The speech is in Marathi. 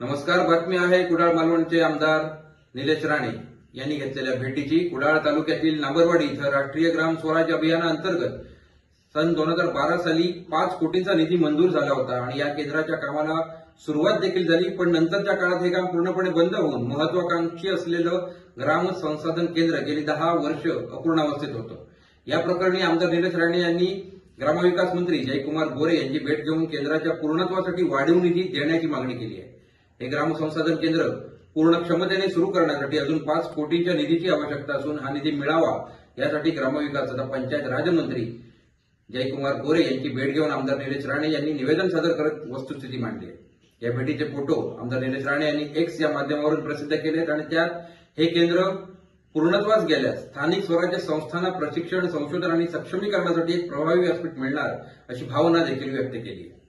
नमस्कार बातमी आहे कुडाळ मालवणचे आमदार निलेश राणे यांनी घेतलेल्या भेटीची. कुडाळ तालुक्यातील नांबरवाडी इथं राष्ट्रीय ग्राम स्वराज अभियानाअंतर्गत सन दोन हजार बारा साली पाच कोटींचा निधी मंजूर झाला होता आणि या केंद्राच्या कामाला सुरुवात देखील झाली पण नंतरच्या काळात हे काम पूर्णपणे बंद होऊन महत्वाकांक्षी असलेलं ग्राम संसाधन केंद्र गेली दहा वर्ष अपूर्णावस्थेत होतं. या प्रकरणी आमदार निलेश राणे यांनी ग्रामविकास मंत्री जयकुमार गोरे यांची भेट घेऊन केंद्राच्या पूर्णत्वासाठी वाढीव निधी देण्याची मागणी केली आहे. हे ग्राम संसाधन केंद्र पूर्ण क्षमतेने सुरू करण्यासाठी अजून पाच कोटींच्या निधीची आवश्यकता असून हा निधी मिळावा यासाठी ग्रामविकास तथा पंचायत राजमंत्री जयकुमार गोरे यांची भेट घेऊन आमदार निलेश राणे यांनी निवेदन सादर करत वस्तुस्थिती मांडली. या भेटीचे फोटो आमदार निलेश राणे यांनी एक्स या माध्यमावरून प्रसिद्ध केले आहेत आणि त्यात हे केंद्र पूर्णत्वास गेल्यास स्थानिक स्वराज्य संस्थांना प्रशिक्षण संशोधन आणि सक्षमीकरणासाठी एक प्रभावी व्यासपीठ मिळणार अशी भावना देखील व्यक्त केली आहे.